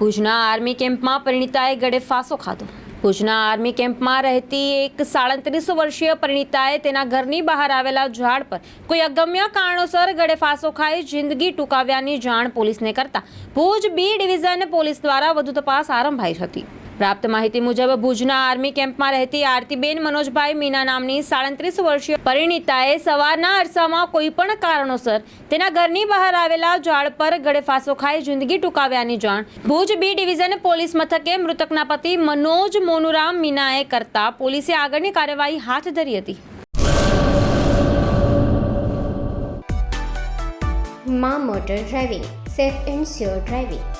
ભુજના આર્મી કેમ્પમાં પરિણીતાએ ગળે ફાંસો ખાધો. ભુજના આર્મી કેમ્પમાં રહેતી એક સાડત્રીસ વર્ષીય પરિણીતાએ તેના ઘરની બહાર આવેલા ઝાડ પર કોઈ અગમ્ય કારણોસર ગળે ફાંસો ખાઈ જિંદગી ટૂંકાવ્યાની જાણ પોલીસને કરતા ભુજ બી ડિવિઝન પોલીસ દ્વારા વધુ તપાસ આરંભાઈ હતી. પ્રાપ્ત માહિતી મુજબ, ભુજના આર્મી કેમ્પમાં રહેતી આરતીબેન મનોજભાઈ મીના નામની સાડત્રીસ વર્ષીય પરિણીતાએ સવારના અરસામાં કોઈ પણ કારણોસર તેના ઘરની બહાર આવેલા ઝાડ પર ગળે ફાંસો ખાઈ જિંદગી ટૂંકાવ્યાની જાણ. ભુજ બી ડિવિઝન પોલીસ મથકે મૃતકના પતિ મનોજ મોનુરામ મીનાએ કરતા પોલીસે આગળની કાર્યવાહી હાથ ધરી હતી. માં motor driving, safe and sure driving.